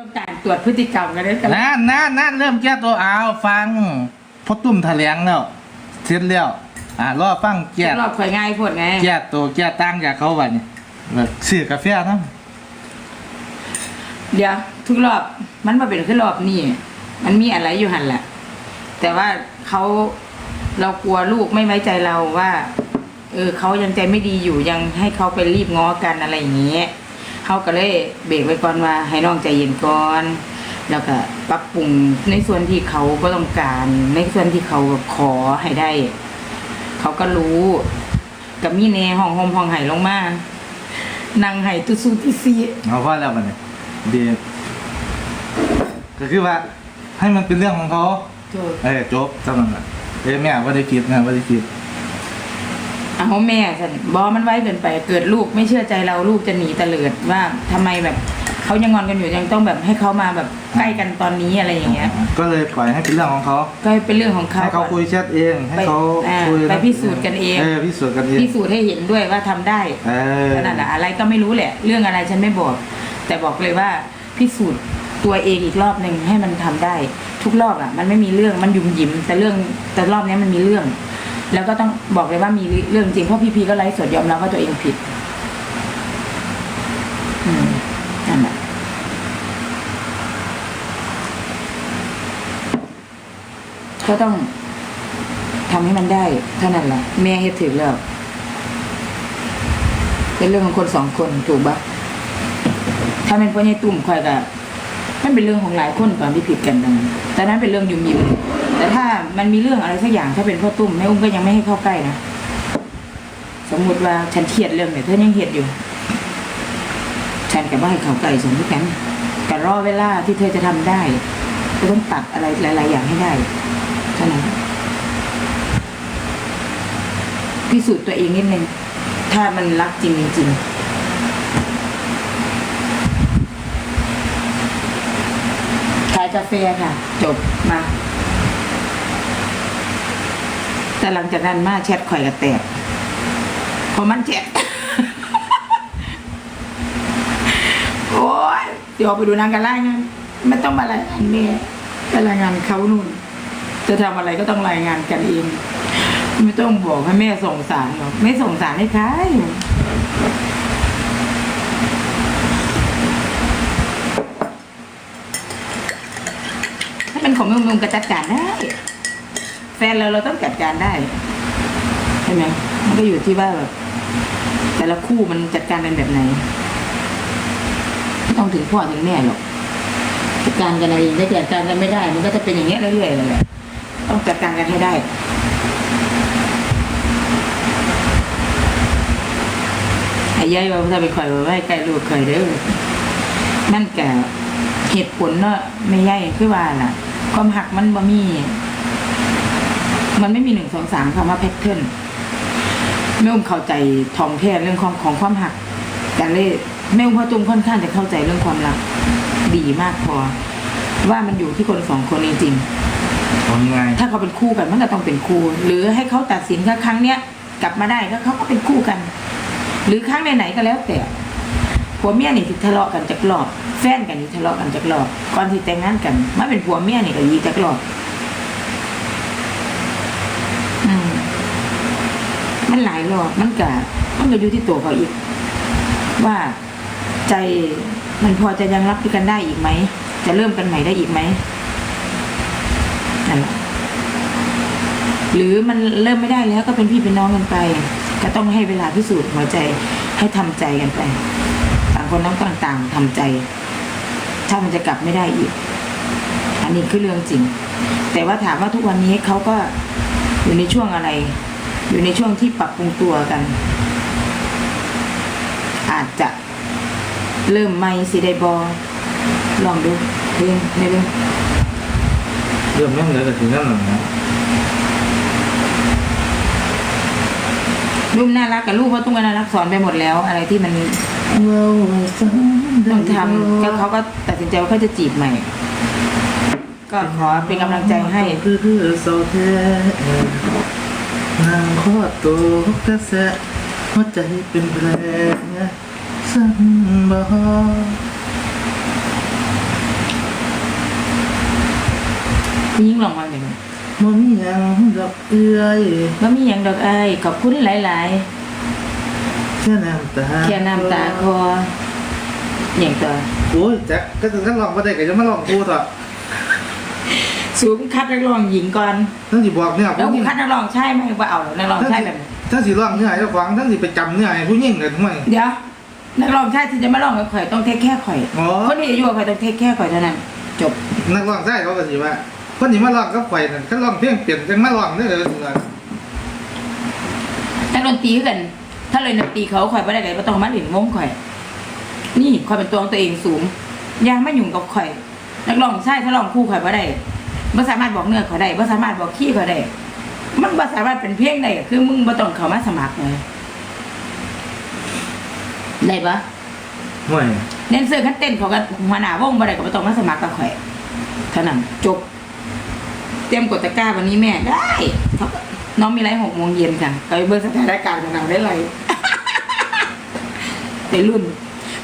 ต้องการตรวจพฤติกรรมกันเลยกันนั่นนั่นนั่นเริ่มแก้ตัวเอาฟังพอตุ้มแถลงแล้วเสร็จแล้วอ่ารอฟังแก้รอบข่อยง่ายพดไงแก้ตัวแก้ตั้งจากเขาวันนี้แบบซื้อกาแฟทั้งเดี๋ยวทุกรอบมันมาเป็นขึ้นรอบนี่มันมีอะไรอยู่หันแหละ แต่ว่าเขาเรากลัวลูกไม่ไว้ใจเราว่า เออเขายังใจไม่ดีอยู่ยังให้เขาไปรีบง้อกันอะไรอย่างเงี้ย เขาก็เลยเบรกไว้ก่อนว่าให้น้องใจเย็นก่อน แล้วก็ปรับปรุงในส่วนที่เขาก็ต้องการ ในส่วนที่เขาขอให้ได้ เขาก็รู้ กับมีแน่ห้องโฮมห้องไห้ลงมานั่งไห้ตุซูตุซีเอาว่าแล้วมันเนี่ยเบียก็คือว่า ให้มันเป็นเรื่องของเขาโถ่เออจบจำนั้นแหละเอ้ยแม่ว่าได้คิดนะว่าได้คิด เอาแม่สันบอมันไว้เกินไป เกิดลูกไม่เชื่อใจเราลูกจะหนีเตลิดว่าทำไมแบบเขายังงอนกันอยู่ยังต้องแบบให้เขามาแบบใกล้กันตอนนี้อะไรอย่างเงี้ย ก็เลยปล่อยให้เป็นเรื่องของเขาก็เป็นเรื่องของเขาให้เขาคุยแชทเอง ให้เขาไปอ่าคุยไปพิสูจน์กันเองเออพิสูจน์กันเองพิสูจน์ให้เห็นด้วยว่าทำได้เออขนาดนะอะไรก็ไม่รู้แหละ เรื่องอะไรฉันไม่บอก แต่บอกเลยว่าพิสูจน์ตัวเองอีกรอบหนึ่งให้มันทำได้ ทุกรอบอะ มันไม่มีเรื่องมันยุ่มยิ้มแต่เรื่องแต่รอบนี้มันมีเรื่อง แล้วก็ต้องบอกเลยว่ามีเรื่องจริงเพราะพี่พีก็ไลฟ์สดยอมรับว่าตัวเองผิดอืมนั่นแหละก็ต้องทำให้มันได้เท่านั้นแหละแม่เฮ็ดถือแล้วเป็นเรื่องของคนสองคนถูกปะถ้าเป็นพ่อใหญ่ตุ่มคอยกับมันเป็นเรื่องของหลายคนก่อนที่ผิดกันดังนั้นแต่นั้นเป็นเรื่องยุ่มยิ้ม แต่ถ้ามันมีเรื่องอะไรสักอย่างถ้าเป็นพ่อตุ้มแม่อุ้มก็ยังไม่ให้เข้าใกล้นะสมมติว่าฉันเครียดเรื่องเนี่ยเธอยังเครียดอยู่ ฉันกับว่าให้เขาใกล้สมมติกันแต่รอเวลาที่เธอจะทำได้ก็ต้องตัดอะไรหลาย ๆ อย่างให้ได้เท่านั้นพิสูจน์ตัวเองนิดนึงถ้ามันรักจริงจริงขายกาแฟค่ะ จบมา แต่หลังจากนั้นมาแชทข่อยกับแตกเพราะมันแชทโอ้ยเดี๋ยวออกไปดูนางกันไล่งานไม่ต้องมารายงานแม่ไปรายงานเขานู่น จะทำอะไรก็ต้องรายงานกันเองไม่ต้องบอกให้แม่ส่งสารหรอกไม่ส่งสารให้ใครถ้าเป็นของมึงๆก็จัดการได้ ฟนเราเราต้องจัดการได้ใช่ไหมมันก็อยู่ที่ว่าแบบแต่ละคู่มันจัดการกันแบบไหนไม่ต้องถึงพ่อถึงแม่หรอกจัดการกันเองถ้าจัดการกันไม่ได้ มันก็จะเป็นอย่างเงี้ยเรื่อยๆเลยแหละต้องจัดการกันให้ได้ไอ้ยายว่าถ้าไปคอยว่าไว้ใกล้ลูกเคยเด้อนั่นแกเหตุผลเนาะไม่ใหญ่คือว่าล่ะ ความหักมันบ่มี มันไม่มีหนึ่งสองสามคำว่าแพทเทิร์นแม่อุ้มเข้าใจทองแท้เรื่องของของความหักแต่เล่แม่อุ้มพ่อตุ้มค่อนข้างจะเข้าใจเรื่องความรักดีมากพอ ว่ามันอยู่ที่คนสองคนจริงๆเอาง่ายถ้าเขาเป็นคู่กันมันก็ต้องเป็นคู่ หรือให้เขาตัดสินแค่ครั้งเนี้ยกลับมาได้ก็เขาก็เป็นคู่กัน หรือครั้งไหนๆก็แล้วแต่ผัวเมียนี่ที่ทะเลาะกันจากรอบ แฟนกันนี่ทะเลาะกันจากรอบก่อนที่แต่งงานกันมาเป็นผัวเมียนี่ก็ยีจากรอบอืม มันหลายรอบมันก็มันก็อยู่ที่ตัวเขาอีก ว่าใจมันพอจะยังรับกันได้อีกไหม จะเริ่มกันใหม่ได้อีกไหมนั่นแหละหรือมันเริ่มไม่ได้แล้วก็เป็นพี่เป็นน้องกันไป ก็ต้องให้เวลาพิสูจน์หัวใจให้ทำใจกันไป ต่างคนต้องต่างต่างทำใจ ถ้ามันจะกลับไม่ได้อีก อันนี้คือเรื่องจริง แต่ว่าถามว่าทุกวันนี้เขาก็อยู่ในช่วงอะไร อยู่ในช่วงที่ปรับปรุงตัวกัน อาจจะเริ่มไม่สิได้บอลองดูเพลงในเรื่องๆเรื่องไม่เหลือแต่ถึงนั่นหรอกนะลูกน่ารักกับลูกเพราะตุ้งก็น่ารักสอนไปหมดแล้ว อะไรที่มันต้องทำก็เขาก็ตัดสินใจว่าเขาจะจีบใหม่ ก็ขอเป็นกำลังใจให้คือคือโซเท นางขอตกกระแสหัวใจเป็นแผลสั่นบอผู้หญิงลองมาหนึ่งบ่มีหยังดอกเอื้อยบ่มียังดอกไอ้ายขอบคุณหลายๆแค่น้ำตาแค่น้ำตาคออย่างต่อโอ้ยแจ็คก็ถึงขั้นลองมาได้ก็ยัมาลองกูต่อ สูงคัดนักร้องหญิงก่อนทั้งสิบอกเนี่ยแล้วผู้หญิงคัดนักร้องใช่ไหมว่าเอานักร้องใช่แบบนี้ทั้งสิร้องเนื้อให้เจ้าของทั้งสิไปจำเนื้อให้ผู้หญิงเลยทั้งหมดเดี๋ยวนักร้องใช่ที่จะมาร้องกับข่อยต้องเทคแค่ข่อยอ๋อ คนที่จะอยู่กับข่อยต้องเทคแค่ข่อยเท่านั้น จบนักร้องใช่เขาก็สิว่าคนที่มาร้องกับข่อยนั่นเขาร้องเพลงเปลี่ยนจังมาร้องเด้อเด้อนักดนตรีคือกัน ถ้าเลยดนตรีเขาข่อยไม่ได้ไงก็ต้องมาหลินวงข่อย นี่ข่อยเป็นตัวของตัวเองสูงอยามายุ่งกับข่อย นักร้องใช่ถ้าร้องคู่ข่อยไม่ได้ ไม่สามารถบอกเนื้อข่อยได้ไม่สามารถบอกขี้ข่อยได้ มันไม่สามารถเป็นเพลงได้ก็คือมึงไม่ต้องเข้ามาสมัครเลยได้ปะห่วยแดนเซอร์คันเต้นเขาก็หัวหน้าวงบ่ได้ก็บ่ต้องมาสมัครกับข่อยเท่านั้นจบ เตรียมกดตะกร้าวันนี้แม่ได้เขาก็น้องมีไลฟ์หกโมงเย็นค่ะก็ไปเบิ่งสถานการณ์ของเราได้เลยไปรุ่น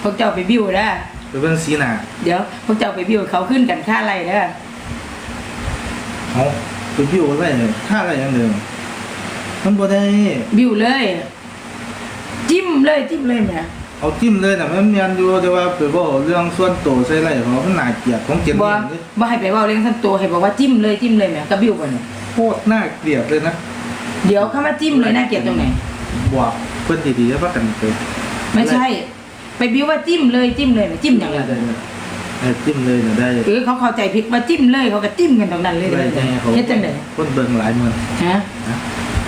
พวกเจ้าไปบิวนะไปเบิ่งสีหน้าเดี๋ยวพวกเจ้าไปบิวเขาขึ้นกันค่าอะไรเด้อ เอาไปพิวอะไรเนี่ยค่าอะไรอย่างเดิมมันบ่ได้บิวเลย จิ้มเลยจิ้มเลยแหม่เอาจิ้มเลยน่ะมันแม่นอยู่แต่ว่าไปบอกเรื่องส่วนตัวใส่ไรเขามันน่าเกลียดของเกียรติบ่นี่บ่ให้ไปเว้าเรื่องสั้นตัวให้บอกว่าจิ้มเลยจิ้มเลยแหม่ก็บิวบ่เนี่ยโคตรน่าเกลียดเลยนะเดี๋ยวเข้ามาจิ้มเลยน่าเกลียดตรงไหน บอกเพิ่นดีๆแล้วว่ากันไปไม่ใช่ ไปบิวว่าจิ้มเลยจิ้มเลยแหม่จิ้มอย่างไร ได้ ได้เออจิ้มเลยน่ะได้หรือเขาเข้าใจผิดว่าจิ้มเลยเขาก็จิ้มกันตรงนั้นเลยได้เด้อได้เขาเฮ็ดจังได๋คนเบิ่งหลายหมื่นฮะนะ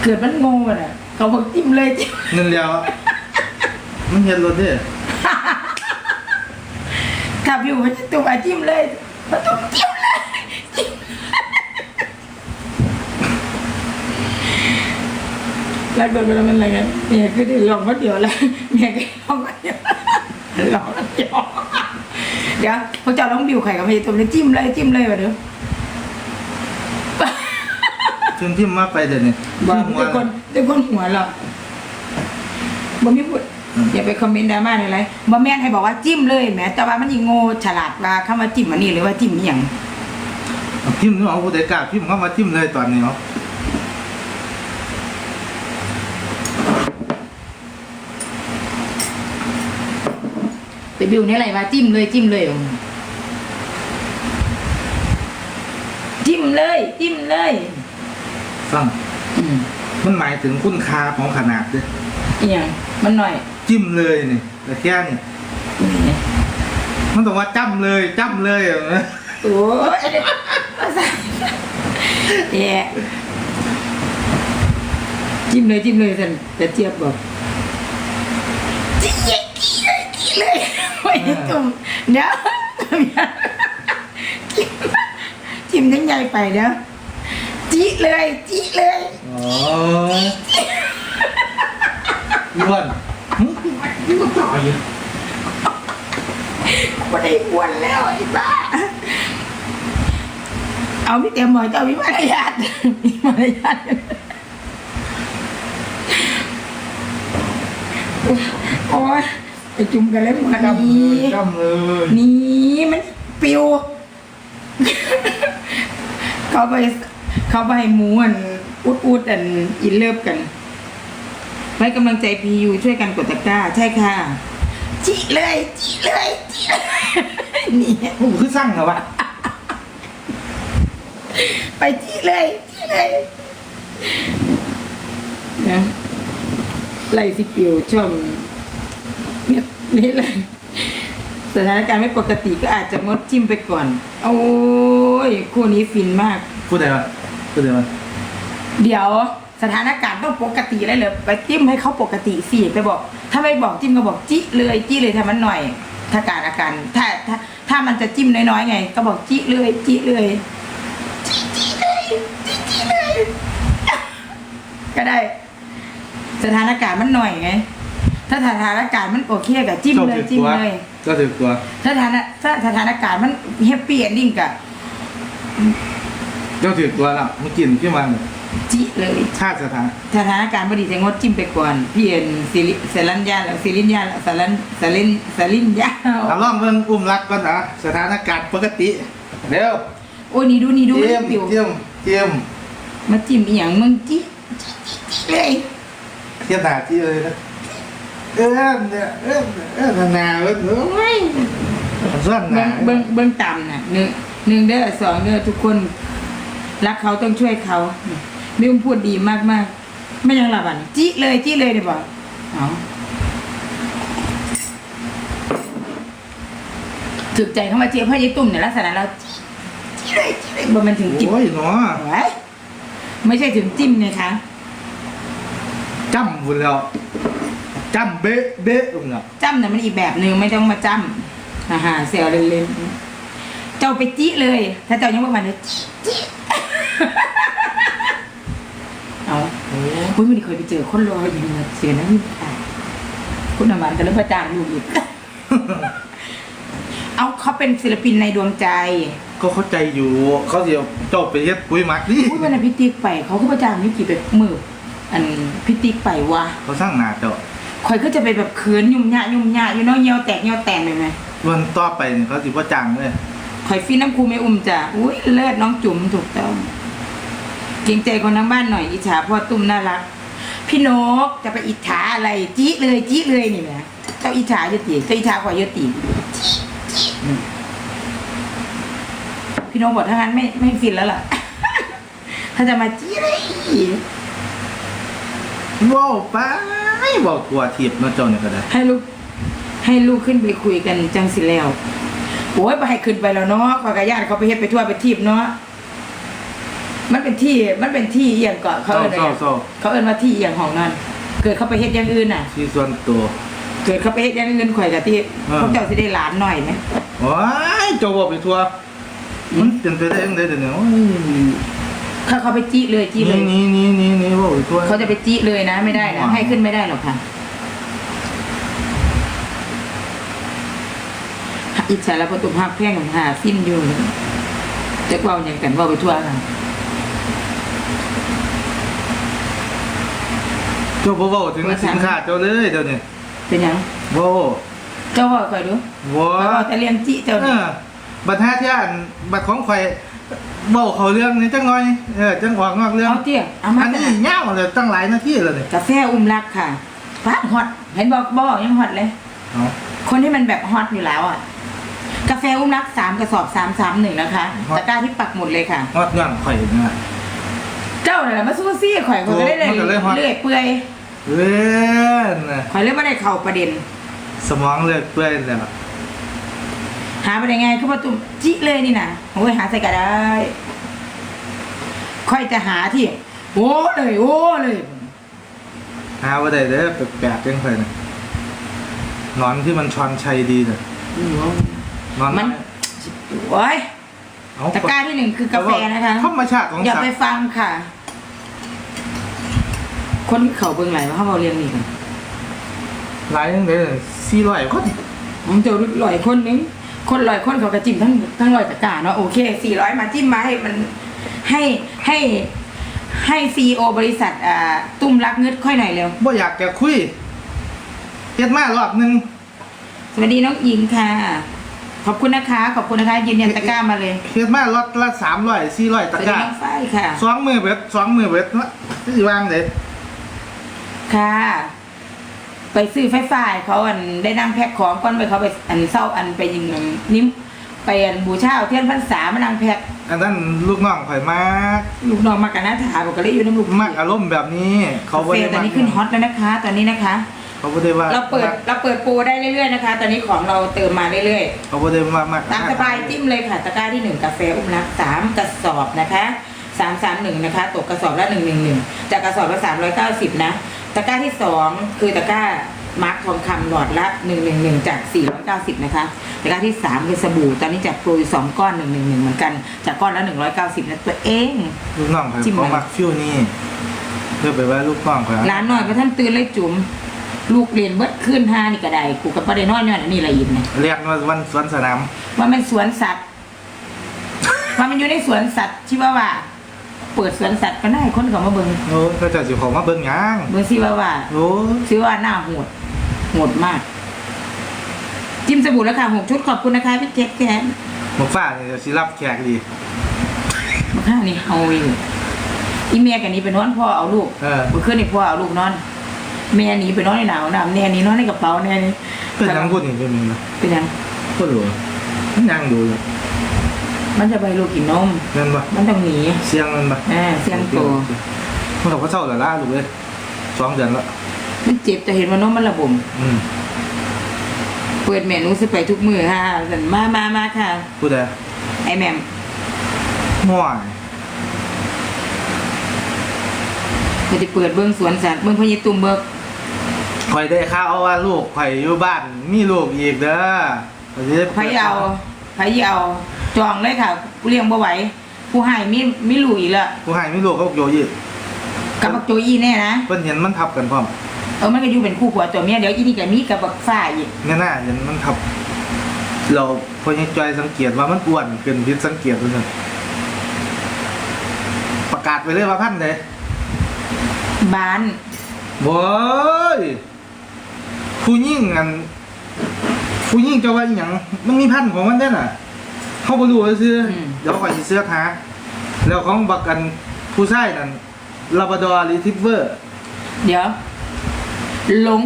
เกิดมันงงอะเขาบอกจิ้มเลยจิ้มเงินแล้วมันเห็นรถเด้อถ้าบิวมันจะตัวจิ้มเลยมันต้องจิ้มเลยจิ้มแล้วโดนไปแล้วมันอะไรกันเมียก็ได้ลองมาเดียวแล้วเมียก็ลองมาเดียวลองมาเดียว เดี๋ยวพวกเจ้าลองบิวไข่กับพี่ตัวนี้จิ้มเลยจิ้มเลยมาเด้อถึงที่มาไปเดี๋ยวนี้บอกหัวทุกคนทุกคนหัวเราะบ่มีพูดอย่าไปคอมเมนต์ดราม่าเลยไรบ่แม่นให้บอกว่าจิ้มเลยแหมแต่ว่ามันยิงโง่ฉลาดว่าคำว่าจิ้มอันนี้หรือว่าจิ้มอหย่างเอาจิ้มนี่เอาผู้ใดกล้าจิ้มเข้ามาจิ้มเลยตอนนี้เนาะ ไปบิวนี่อะไรว่าจิ้มเลยจิ้มเลยจิ้มเลย จิ้มเลยฟังอืมมันหมายถึงคุณค่าของขนาดเด้ออหย่างมันหน่อยจิ้มเลยนี่แต่แค่นี่นี่มันต้องว่าจ้ำเลยจ้ำเลยอะโอ้ยภาษาแย่จิ้มเลยจิ้มเลยสันแต่เจี๊ยบบอกจิ้มเลยกี่เลยกี่เลยโอ้ ยตุ่มเดี๋ยวจิ้มจิ้มยังใหญ่ไปเดี๋ยวจี้เลยจี้เลยอ๋ออ้วนหึนี่ก็ต่อยไม่ได้อ้วนแล้วไอ้บ้าเอาพี่เต็มหน่อยเจ้ามีมารยาทมีมารยาทโอ้ยไป จุ่มกันแล้วมันจ้ำเลนี้ยจ้ำเลยนี่มันปิว เขาไป เขาไปให้หมูอันอุดอุดอันอินเลิฟกัน ไว้กำลังใจพียูช่วยกันกดตะกร้า ใช่ค่ะ จิเลยจิเลยจิเลยนี่โอ้โหคือสั่งเหรอวะไปจิเลยจิเลยนะไล่สิปิวช่อง เนี่ยนี่เลยสถานการณ์ไม่ปกติก็อาจจะงดจิ้มไปก่อน โอ้ยคู่นี้ฟินมาก พูดอะไรวะพูดอะไรวะเดี๋ยวสถานการณ์ต้องปกติเลยเหรอไปจิ้มให้เขาปกติสิไปบอก ถ้าไม่บอกจิ้มก็บอกจี้เลยจี้เลยทำมันหน่อย ถ้าการอาการถ้าถ้าถ้ามันจะจิ้มน้อยๆไง ก็บอกจี้เลยจี้เลยจี้จี้เลยจี้จี้เลย ก็ได้ สถานการณ์มันหน่อยไง ถ้าสถานการณ์มันโอเคกับจิ้มเลยจิ้มเลยก็ถือตัวถ้าสถานถ้าสถานการณ์มันแฮปปี้เอนดิ้งกับเจ้าถือตัวแล้วเมื่อกินขึ้นมาจิเลยชาติสถานสถานการณ์พอดีจะงดจิ้มไปก่อนพี่เอ็นซิลิเซรัญญาแล้วซิลินยาแล้วสารันสาลินสาลินยาเอาล่องเบิ่งอุ้มรักก่อนนะสถานการณ์ปกติเร็วโอ้ยนี่ดูนี่ดูเจียมปิวเจียมเจียมมาจิ้มอีหยังมึงจิเลยเทียบหน้าที่เลยนะ เออเนี่ยเออเออหนาเว้ยเอ้ยมันซ่อนหเบิ้นางเบิ้งเบิ้งต่ำน่ะหนึ่งหนึ่งเด้อสองเด้อทุกคน รักเขาต้องช่วยเขาไม่อุ้มพูดดีมากมากๆไม่ยังหลับอะจิเลยจิเลยเดี๋ยวบอกเอาถึกใจเข้ามาเจี๊ยบพ่อยี่ตุ่มเนี่ยลักษณะเราจิเลยจิเลยบ่มันถึงจิ้มโอ้ยเนาะไว้ไม่ใช่ถึงจิ้มไงคะจ้ำบุญแล้ว จ้ำเบ๊ะเบ๊ะลงเนาะจ้ำเนี่ยมันอีกแบบหนึ่งไม่ต้องมาจ้ำอาหาเซลเล่นๆเจ้าไปจิเลย ถ้าเจ้ายังบ่มันเนี่ยจิจิเอาโอ้คุณไม่ได้เคยไปเจอคนรออยู่เนี่ยเสียนะพี่ตายคุณอามานกันแล้วประจานลูกอีกเอาเขาเป็นศิลปินในดวงใจ ก็เข้าใจอยู่เขาเดียวเจ้าไปเฮ็ดปุ๋ยหมักดิอุ้ยวันนั้นพิติกไปเขาก็ประจานนี่กี่ไปมืออันพิติกไปวะเขาสร้างหนาเจ้า คอยก็จะไปแบบเขินยุ่มยะยุ่มยะอยู่เนาะเหี่ยวแตกเหี่ยวแตกเลยไหมวันต่อไปนี่เขาสิบ่จ้างเลยคอยฟีน้ำคูไม่อุ่มจ้ะอุ้ยเลิศน้องจุ๋มถูกต้องเกรงใจคนทั้งบ้านหน่อยอิจฉาพ่อตุ้มน่ารัก พี่นกจะไปอิจฉาอะไรจี้เลยจี้เลยนี่แหละเจ้าอิจฉาเยอะตีเจ้าอิจฉาขอยเยอะตีพี่นกบอกถ้างั้นไม่ไม่ฟินแล้วล่ะ ถ้าจะมาจี้เลย ว้าวไปบอกทัวทิพย์เนาะเจ้าเนี่ยก็ได้ ให้ลูกให้ลูกขึ้นไปคุยกันจังสิแล้วโอ้ยไปให้ขึ้นไปแล้วเนาะขอยกระยานเขาไปเฮ็ดไปทั่วไปทีบเนาะมันเป็นที่มันเป็นที่เอียงเกาะเขาเศร้าเอิ้นเศร้าอะไรเศร้า เขาเอิ้นว่าที่เอียงของนั่นเกิดเขาไปเฮ็ดอย่างอื่นน่ะ ที่ส่วนตัว เกิดเขาไปเฮ็ดอย่างอื่นข่อยกะที่อ่า พวกเจ้าสิได้หลานหน่อยไหม ว้ายเจ้าบอกไปทัวมันเป็นไปได้ยังไงเดี๋ยวนี้โอ้ย ถ้าเขาไปจี้เลยจี้เลยนี่นี่นี่นี่นี่บอกไปทัวเขาจะไปจี้เลยนะ ไม่ได้นะว้าวให้ขึ้นไม่ได้หรอกค่ะอิจฉาแล้วประตูภาพแพร่งของหาสิ้นอยู่จะเว่าอย่างกันเว่าไปทั่วกันเจ้าบ่เว้าถึงสินค้าเจ้าเลยเดี๋ยวนี้เป็นหยังบ่เจ้าว่าข่อยดูบ่ข่อยว่าแต่เลี้ยงจี้เจ้าเออบัตรท่าที่อันบัตรของข่อย เว้าเขาเรื่องนี้จังหน่อยเออจังออกนอกเรื่องเอาเตี้ยเอามาอันนี้ยาวเลยตั้งหลายนาทีแล้วนี่กาแฟอุ้มรักค่ะฟ้าฮอตเห็นบอกบอกยังฮอตเลย เอาคนที่มันแบบฮอตอยู่แล้วอะ กาแฟอุ้มรักสามกระสอบสามสามหนึ่งนะคะตะกร้าที่ปักหมุดเลยค่ะฮอดย้อนข่อยนะเจ้าเนี่ยมาสู้ซี่ข่อยข่อยก็ได้เลยมันก็เลยฮอต เลื่อยเปื่อยเล่นน่ะข่อยเลยไม่ได้เข้าประเด็น สมองเลือดเปื่อยแล้ว หาไปได้ไงคือประตูจิเลยนี่นะโอ้ยหาใส่กระได้ ค่อยจะหาที่ โอ้เลยโอ้เลยหาว่าได้เด้อแปลกๆจังข่อยน่ะนอนที่มันชอนชัยดีน่ะนอนมันโอ้ยเอาตะกร้าที่หนึ่งคือกาแฟนะคะธรรมชาติของอย่าสัตไปว์ฟังค่ะ คนเขาเบิ่งไหลว่าเขาเอาเรียงนี่กันหลายจังได๋400คนผมเจอลอยคนนึง คนลอยคนเขากระจิ้มทั้งทั้งลอยตะกร้าเนาะโอเคสี่ร้อยมาจิ้มมาให้มันให้ให้ให้ซีโอบริษัทอ่าตุ้มรักเงืดค่อยหน่อยเร็วบ่อยากจะคุยเฮ็ดมารอบหนึง สวัสดีน้องอิงค่ะ ขอบคุณนะคะ ขอบคุณนะคะยืนยันตะกร้ามาเลยเฮ็ดมารอบละ300 400สวัตะสกดีร้าน้องฝ้ายค่ะ สองมือเบิดสองมือเบิดเนาะสิวางเด้ค่ะ ไปซื้อไฟฟ้าให้เขาอันได้นั่งแพ็คของก่อนไปเขาไปอันเศร้าอันไปยิงนิ้มไปอันบูชาเอาเทียนพรรษามานั่งแพ็คอันนั้นลูกน้องข่อยมากลูกน้องมากันนะถาบอกก็เลยอยู่ในลูกมักอารมณ์แบบนี้ เขาบ่เฟได้ตอนนี้ขึ้นฮอตแล้วนะคะ ตอนนี้นะคะ เขาบ่ได้ว่าเราเปิดเราเปิดโปรได้เรื่อยๆนะคะ ตอนนี้ของเราเติมมาเรื่อยเขาบ่ได้ว่ามักๆตามสบายจิ้มเลยค่ะตะกร้าที่หนึ่งกาแฟอุ้มรักสามกระสอบนะคะสามสามหนึ่งนะคะตกกระสอบละหนึ่งหนึ่งหนึ่งจากกระสอบละสามร้อยเก้าสิบนะ ตะกร้าที่สองคือตะกร้ามาร์คทองคำหลอดละหนึ่งหนึ่งหนึ่งจากสี่ร้อยเก้าสิบนะคะตะกร้าที่สามคือสบู่ตอนนี้จากโปรยสองก้อนหนึ่งหนึ่งหนึ่งเหมือนกันจากก้อนละหนึ่งร้อยเก้าสิบนะตัวเอง ลูกน้องข่อยจิ้มเขามันมักฟิวนี่เพื่อไปว่าลูกน้องข่อยร้านหน่อยพระท่านตื่นเลยจุ๋มลูกเรียนเบิดขึ้นห้านี่ก็ได้กูกับประเด็นน้อยย้อนอันนี้ละอินเนี่ย เรียกว่าวันสวนสนามว่ามันสวนสัตว์ ว่ามันอยู่ในสวนสัตว์ชิวาว่า เปิดสวนสัตว์ก็ได้คนเขามาเบิ่งโอ้เขาเจะสิเขอมาเบิ่งหยังเบิ่งชิวาว่าโอ้ชิวาหน้าโหดโหดมาก จิ้มสบู่แล้วค่ะหกชุดขอบคุณนะคะพี่เจ๊แกนหมกฟ้านี่จะสิรับแขกดี มาข้างนี่เฮาอยู่อีเมียกันนี้ไปนอนพ่อเอาลูกเออ เมื่อคืนนี่พ่อเอาลูกนอนแม่หนีไปนอนในหนาวน้ำแน่นี่นอนในกระเป๋าแน่นี่เป็นนังพูดนี่เป็นมึงนะเป็นหยัง พูดหรอมันยังดูเลย มันจะไปลูกกินนมเงินปะมันต้องหนีเสียงเงินปะอ่าเสียงโตมันเราก็เศร้าและล่าลูกเลยสองเดือนละมันเจ็บแต่เห็นว่านมมันระบม อืมเปิดแม่หนูสิไปทุกมือค่ะสันมามามาค่ะพูดแต่ไอแหม่มห่วยก็จะเปิดเบิ้งสวนสัตว์เบิ้งพญตุ่มเบิกข่อยได้ข่าวว่าลูกข่อยอยู่บ้านมีลูกอีกเด้อข่อยสิได้ไผเอาไผเอา จองเลยค่ะผู้เลี้ยงบ่ไหวผู้ให้มีมีลูกอีกแล้วผู้ให้มีลูกก็โยยี่กับบักโจอี้แน่นะเพิ่นเห็นมันทับกันพร้อมเออมันก็อยู่เป็นคู่ผัวตัวเมียเดี๋ยวอีนี่ก็มีกับบักฝ้าอีกแน่ๆเห็นมันทับ เราพอยังจอยสังเกตว่ามันอ้วนขึ้นผิดสังเกตเลยนะประกาศไปเลยว่าพันเลยบ้านโว้ยผู้ยิ่งอันผู้ยิ่งจะว่าอหย่างมันมีพันธุ์ของมันได้น่ะ เขาไปดูซื้ออเดี๋ยวข่อยสิเสื้อหาแล้วของบักกันผู้ชายนั่นลาบราดอร์รีทิฟเวอร์ เดี๋ยวหลง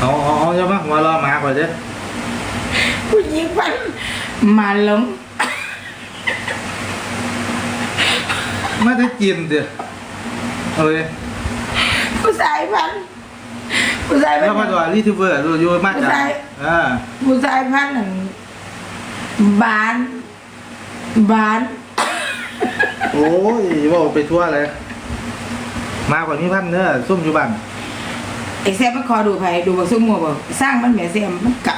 เอาเอาเอาจะมาหัวเรอหมาก่อนเด้อผู้หญิงพันมาหลงมาได้กินเด้อเอาเลยผู้ชายพัน ผู้ชายพันลาบราดอร์รีทิฟเวอร์ดูอยู่มาจากผู้ชายอ่าผู้ชายพันนั่นบานบานโอ้ยว่าไปทั่วเลย มาก่อนมีพันธุ์เด้อซุ่มอยู่บ้านไอ้แซมมันคอดูไผดูบักซุ่มมัวบอกสร้างมันแหม่แซมมันกะ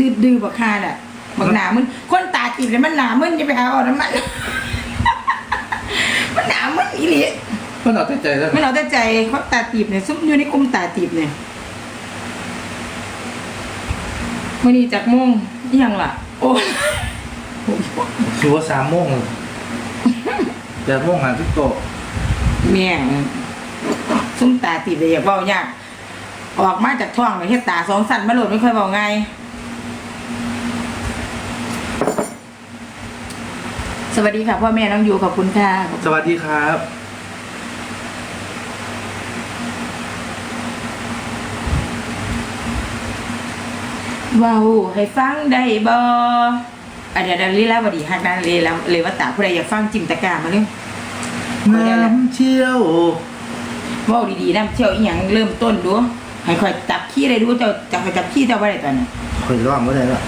ดื้อดื้อบักคาน่ะบักหนามึนคนตาจีบเลยมันหนามึนจะไปหาเออกน้ำมันมันหนามึนอีหลีมันเอาแต่ใจแล้วไม่เราแต่ใจเขาตาตีบเนี่ยซุ่มอยู่ในกลุ่มตาตีบเนี่ย มื่อนี้จากโมงอิหยังล่ะ โอ้ชัวสามโมงเลยแปดโมงหาทุกโตะแม่งซุ่มตาตีบเลยอยากเบายากออกมาจากท้องเลยเฮ็ดตาสองสั่นมาโหลดไม่ค่อยเบาไงายสวัสดีค่ะพ่อแม่น้องยูขอบคุณค่ะ สวัสดีครับ เว้าให้ฟังได้บ่อะเดี๋ยวเดี๋ยวลีลาวดีฮักนั้นเลยแล้วเลยว่าตาผู้ใดอยากฟังจิมตะกร้ามาเร็วน้ำเชี่ยวเว้าดีๆนะเที่ยวอีหยังเริ่มต้นดูให้คอยจับขี้ได้ดูเจ้าจับจับขี้เจ้าบ่ได้ตอนนี้ข่อยร้องไม่ได้แล้ว